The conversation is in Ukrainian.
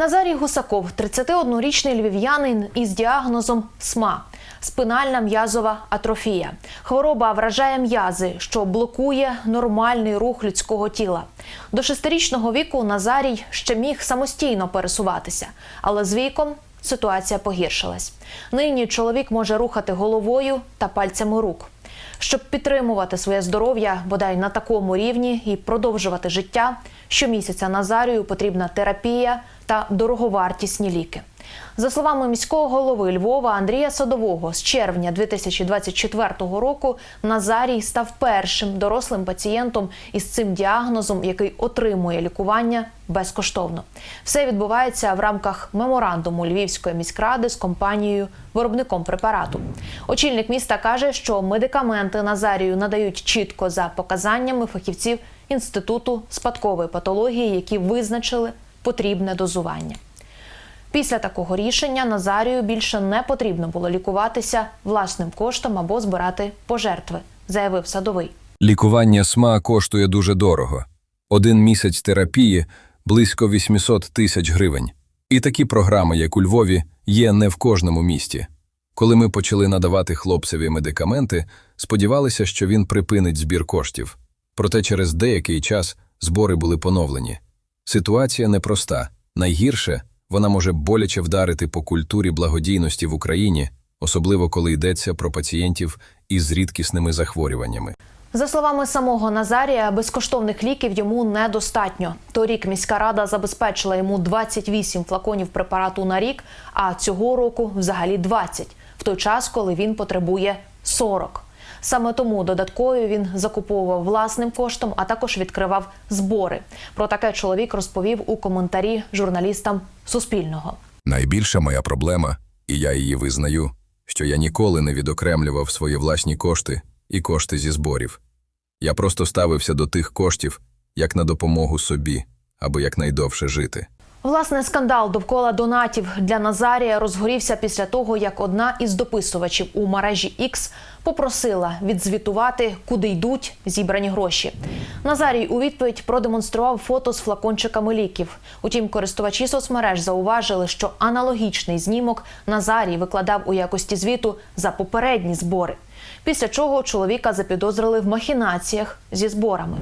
Назарій Гусаков, 31-річний львів'янин із діагнозом СМА спинальна м'язова атрофія. Хвороба вражає м'язи, що блокує нормальний рух людського тіла. До шестирічного віку Назарій ще міг самостійно пересуватися, але з віком ситуація погіршилась. Нині чоловік може рухати головою та пальцями рук. Щоб підтримувати своє здоров'я бодай на такому рівні і продовжувати життя, щомісяця Назарію потрібна терапія та дороговартісні ліки. За словами міського голови Львова Андрія Садового, з червня 2024 року Назарій став першим дорослим пацієнтом із цим діагнозом, який отримує лікування безкоштовно. Все відбувається в рамках меморандуму Львівської міськради з компанією виробником препарату. Очільник міста каже, що медикаменти Назарію надають чітко за показаннями фахівців інституту спадкової патології, які визначили потрібне дозування. Після такого рішення Назарію більше не потрібно було лікуватися власним коштом або збирати пожертви, заявив садовий. Лікування СМА коштує дуже дорого. Один місяць терапії – близько 800 тисяч гривень. І такі програми, як у Львові, є не в кожному місті. Коли ми почали надавати хлопцеві медикаменти, сподівалися, що він припинить збір коштів. Проте через деякий час збори були поновлені. Ситуація непроста. Найгірше – вона може боляче вдарити по культурі благодійності в Україні, особливо коли йдеться про пацієнтів із рідкісними захворюваннями. За словами самого Назарія, безкоштовних ліків йому недостатньо. Торік міська рада забезпечила йому 28 флаконів препарату на рік, а цього року взагалі 20, в той час, коли він потребує 40. Саме тому додатково він закуповував власним коштом, а також відкривав збори. Про таке чоловік розповів у коментарі журналістам Суспільного. Найбільша моя проблема, і я її визнаю, що я ніколи не відокремлював свої власні кошти і кошти зі зборів. Я просто ставився до тих коштів як на допомогу собі, аби якнайдовше жити. Власне, скандал довкола донатів для Назарія розгорівся після того, як одна із дописувачів у мережі X попросила відзвітувати, куди йдуть зібрані гроші. Назарій у відповідь продемонстрував фото з флакончиками ліків. Утім, користувачі соцмереж зауважили, що аналогічний знімок Назарій викладав у якості звіту за попередні збори. Після чого чоловіка запідозрили в махінаціях зі зборами.